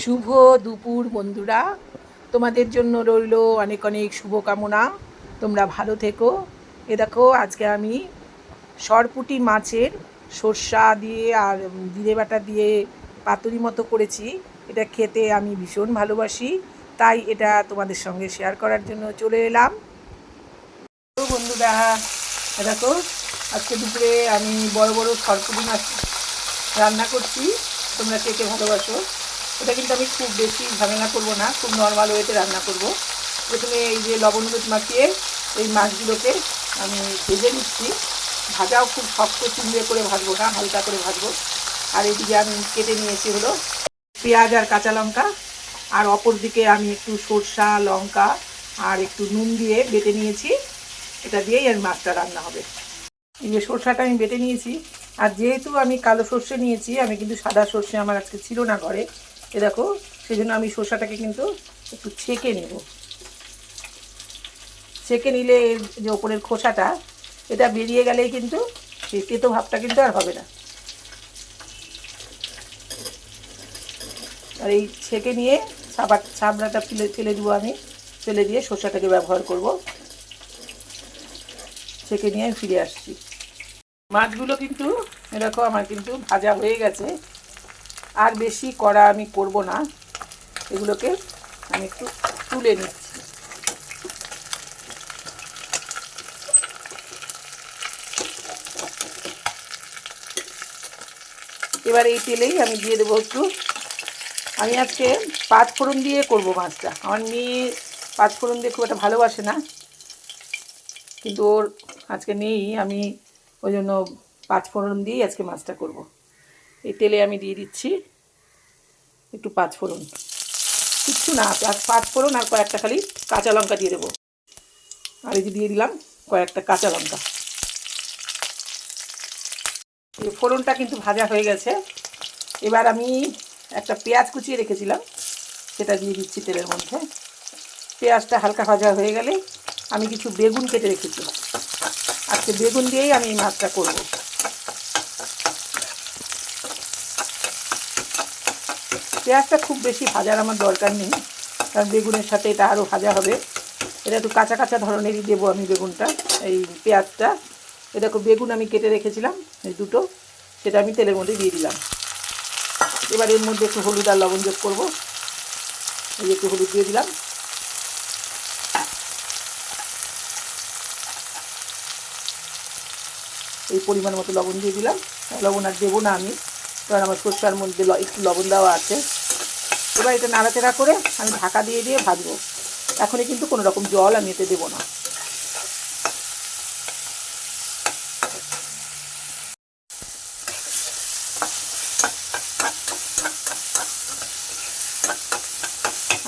শুভ দুপুর বন্ধুরা। তোমাদের জন্য রইল অনেক অনেক শুভকামনা। তোমরা ভালো থেকো। এ দেখো, আজকে আমি সরপুটি মাছের সর্ষা দিয়ে আর জিরে বাটা দিয়ে পাতুরি মতো করেছি। এটা খেতে আমি ভীষণ ভালোবাসি। তাই এটা তোমাদের সঙ্গে শেয়ার করার জন্য চলে এলাম। বন্ধুরা দেখো, আজকে দুপুরে আমি বড় বড় সরপুটি মাছ রান্না করছি। তোমরা কে ভালোবাসো? এটা কিন্তু আমি খুব বেশি ঝামেলা করব না, খুব নর্মাল ওয়েতে রান্না করব। প্রথমে এই যে লবণ হলুদ মাখিয়ে এই মাছগুলোকে আমি ভেজে নিচ্ছি। ভাজাও খুব শক্ত চিংড়ে করে ভাজবো না, হালকা করে ভাজবো। আর এদিকে আমি কেটে নিয়েছি হলো পেঁয়াজ আর কাঁচা লঙ্কা। আর অপর দিকে আমি একটু সরষা, লঙ্কা আর একটু নুন দিয়ে বেটে নিয়েছি। এটা দিয়েই আর মাছটা রান্না হবে। এই যে সরষাটা আমি বেটে নিয়েছি। আর যেহেতু আমি কালো সর্ষে নিয়েছি, আমি কিন্তু সাদা সর্ষে আমার আজকে ছিল না ঘরে। এ দেখো সেই জন্য আমি সর্ষাটাকে কিন্তু একটু ছেঁকে নেব। ছেঁকে নিলে এর যে ওপরের খোসাটা, এটা বেরিয়ে গেলেই কিন্তু সেই তেতো ভাবটা কিন্তু আর হবে না। আর এই ছেঁকে নিয়ে ছাবা ছাবড়াটা ফেলে ফেলে দেবো আমি, ফেলে দিয়ে শসাটাকে ব্যবহার করব। ছেঁকে নিয়ে আমি ফিরে আসছি। মাছগুলো কিন্তু এরকম আমার কিন্তু ভাজা হয়ে গেছে। আর বেশি কড়া আমি করব না। এগুলোকে আমি একটু তুলে নিচ্ছি। এবার এই তেলেই আমি দিয়ে দেবো একটু। আমি আজকে পাঁচ ফোড়ন দিয়ে করব মাছটা। আমার মেয়ে পাঁচ ফোড়ন দিয়ে খুব একটা ভালোবাসে না। কিন্তু ওর আজকে নেই, আমি ওই জন্য পাঁচ ফোড়ন দিয়েই আজকে মাছটা করব। এই তেলে আমি দিয়ে দিচ্ছি একটু পাঁচ ফোড়ন। কিচ্ছু না পাঁচ পাঁচ ফোড়ন আর কয়েকটা খালি কাঁচা লঙ্কা দিয়ে দেবো। আর এই দিয়ে দিলাম কয়েকটা কাঁচা লঙ্কা। এই ফোড়নটা কিন্তু ভাজা হয়ে গেছে। এবার আমি একটা পেঁয়াজ কুচিয়ে রেখেছিলাম, সেটা দিয়ে দিচ্ছি তেলের মধ্যে। পেঁয়াজটা হালকা ভাজা হয়ে গেলে আমি কিছু বেগুন কেটে রেখেছি। আজকে বেগুন দিয়েই আমি এই মাছটা করব। পেঁয়াজটা খুব বেশি ভাজার আমার দরকার নেই, কারণ বেগুনের সাথে এটা আরও ভাজা হবে। এটা একটু কাঁচা কাঁচা ধরনেরই দেবো আমি বেগুনটা, এই পেঁয়াজটা। এটা বেগুন আমি কেটে রেখেছিলাম, এই দুটো, সেটা আমি তেলের মধ্যে দিয়ে দিলাম। এবার এর মধ্যে একটু হলুদ আর লবণ যোগ করব। এই একটু হলুদ দিয়ে দিলাম। এই পরিমাণ মতো লবণ দিয়ে দিলাম। লবণ আর দেবো না আমি। কারণ আমার সরষার মধ্যে একটু লবণ দেওয়া আছে। এবার এটা নাড়াচাড়া করে আমি ঢাকা দিয়ে দিয়ে ভাজবো। এখনই কিন্তু কোনো রকম জল আমি এতে দেবো না।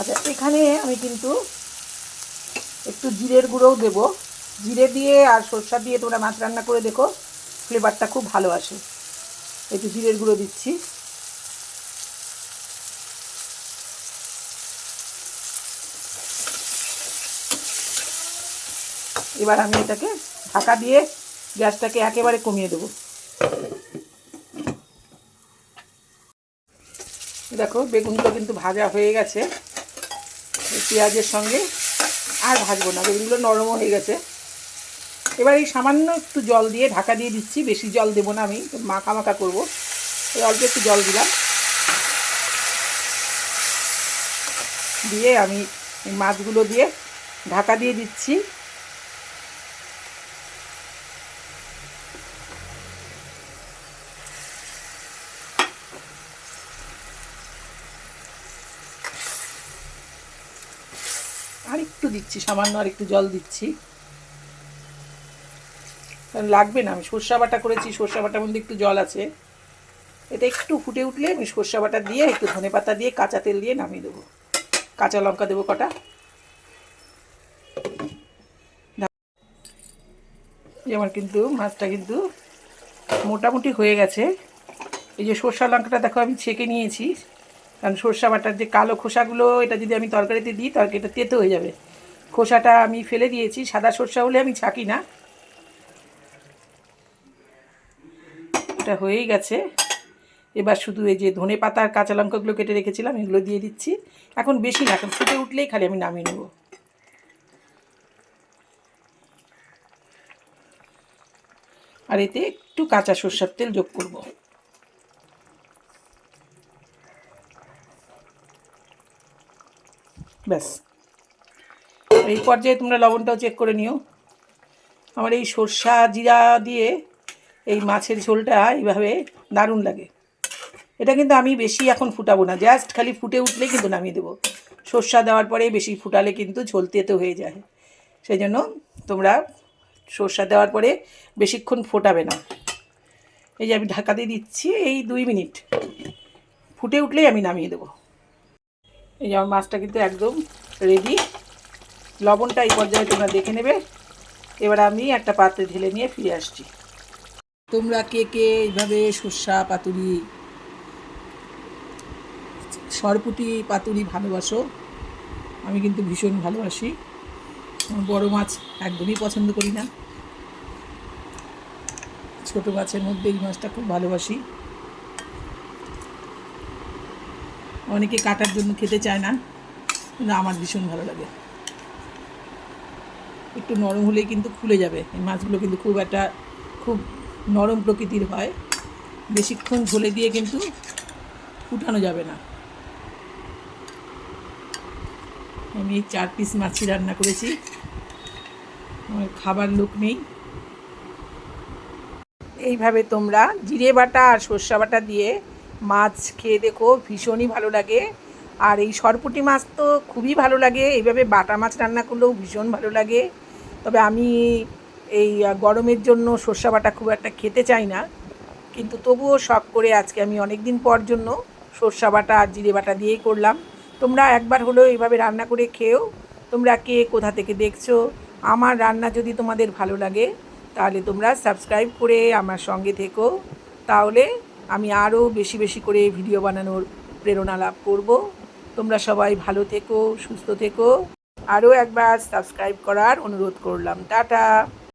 আচ্ছা এখানে আমি কিন্তু একটু জিরের গুঁড়োও দেবো। জিরে দিয়ে আর সরষা দিয়ে তোমরা মাছ রান্না করে দেখো ফ্লেভারটা খুব ভালো আসে। একটু জিরের গুঁড়ো দিচ্ছি। এবার আমি এটাকে ঢাকা দিয়ে গ্যাসটাকে একেবারে কমিয়ে দেবো। দেখো বেগুনগুলো কিন্তু ভাজা হয়ে গেছে। পেঁয়াজের সঙ্গে আর ভাজবো না, বেগুনগুলো নরমও হয়ে গেছে। এবার এই সামান্য একটু জল দিয়ে ঢাকা দিয়ে দিচ্ছি। বেশি জল দেবো না আমি মাখা মাখা করব। এই অল্প একটু জল দিলাম। দিয়ে আমি মাছগুলো দিয়ে ঢাকা দিয়ে দিচ্ছি। আর একটু দিচ্ছি, সামান্য আর একটু জল দিচ্ছি। লাগবে না, আমি সর্ষা বাটা করেছি, সর্ষা বাটার মধ্যে একটু জল আছে। এটা একটু ফুটে উঠলে আমি সর্ষা বাটা দিয়ে, একটু ধনে পাতা দিয়ে, কাঁচা তেল দিয়ে নামিয়ে দেবো। কাঁচা লঙ্কা দেবো কটা। আমার কিন্তু মাছটা কিন্তু মোটামুটি হয়ে গেছে। এই যে সর্ষা লঙ্কাটা দেখো আমি ছেঁকে নিয়েছি। কারণ সর্ষা বাটার যে কালো খোসাগুলো, এটা যদি আমি তরকারিতে দিই, তরকারিটা তেতো হয়ে যাবে। খোসাটা আমি ফেলে দিয়েছি, সাদা সর্ষা হলে আমি ছাকি না। এটা হয়েই গেছে। এবার শুধু এই যে ধনে পাতার কাঁচা লঙ্কাগুলো কেটে রেখেছিলাম, এগুলো দিয়ে দিচ্ছি। এখন বেশি না, এখন ফুটে উঠলেই খালি আমি নামিয়ে নেব। আর এতে একটু কাঁচা সর্ষার তেল যোগ করব। ব্যাস। এই পর্যায়ে তোমরা লবণটাও চেক করে নিও। আমার এই সর্ষা, জিরা দিয়ে এই মাছের ঝোলটা এইভাবে দারুণ লাগে। এটা কিন্তু আমি বেশি এখন ফুটাবো না জাস্ট খালি ফুটে উঠলেই কিন্তু নামিয়ে দেবো। সর্ষা দেওয়ার পরে বেশি ফুটালে কিন্তু ঝোল তেতো হয়ে যায়। সেই জন্য তোমরা সর্ষা দেওয়ার পরে বেশিক্ষণ ফোটাবে না। এই যে আমি ঢাকা দিয়ে দিচ্ছি, এই দুই মিনিট। ফুটে উঠলেই আমি নামিয়ে দেবো। এই যে আমার মাছটা কিন্তু একদম রেডি লবণটা এই পর্যায়ে তোমরা দেখে নেবে। এবার আমি একটা পাত্রে ঢেলে নিয়ে ফিরে আসছি। তোমরা কে কে এইভাবে সর্ষা পাতুরি, সরপুটি পাতুরি ভালোবাসো? আমি কিন্তু ভীষণ ভালোবাসি। বড় মাছ একদমই পছন্দ করি না। ছোট মাছের মধ্যে এই মাছটা খুব ভালোবাসি। অনেকে কাটার জন্য খেতে চায় না, কিন্তু আমার ভীষণ ভালো লাগে। একটু নরম হলেই কিন্তু খুলে যাবে। এই মাছগুলো কিন্তু খুব একটা, খুব নরম প্রকৃতির হয়। বেশিক্ষণ ঝোলে দিয়ে কিন্তু ফুটানো যাবে না। আমি এই চার পিস মাছি রান্না করেছি। আমার খাবার লোক নেই। এইভাবে তোমরা জিরে বাটা আর সর্ষা বাটা দিয়ে মাছ খেয়ে দেখো, ভীষণই ভালো লাগে। আর এই সরপুটি মাছ তো খুবই ভালো লাগে। এইভাবে বাটা মাছ রান্না করলেও ভীষণ ভালো লাগে। তবে আমি এই গরমের জন্য সর্ষা বাটা খুব একটা খেতে চাই না। কিন্তু তবুও শখ করে আজকে আমি অনেক দিন পর জন্য সর্ষা বাটা আর জিরে বাটা দিয়েই করলাম। তোমরা একবার হলেও এইভাবে রান্না করে খেও তোমরা কে কোথা থেকে দেখছ, আমার রান্না যদি তোমাদের ভালো লাগে, তাহলে তোমরা সাবস্ক্রাইব করে আমার সঙ্গে থেকো। তাহলে আমি আরও বেশি বেশি করে ভিডিও বানানোর প্রেরণা লাভ করব। তোমরা সবাই ভালো থেকো, সুস্থ থেকো। আরও একবার সাবস্ক্রাইব করার অনুরোধ করলাম। টাটা!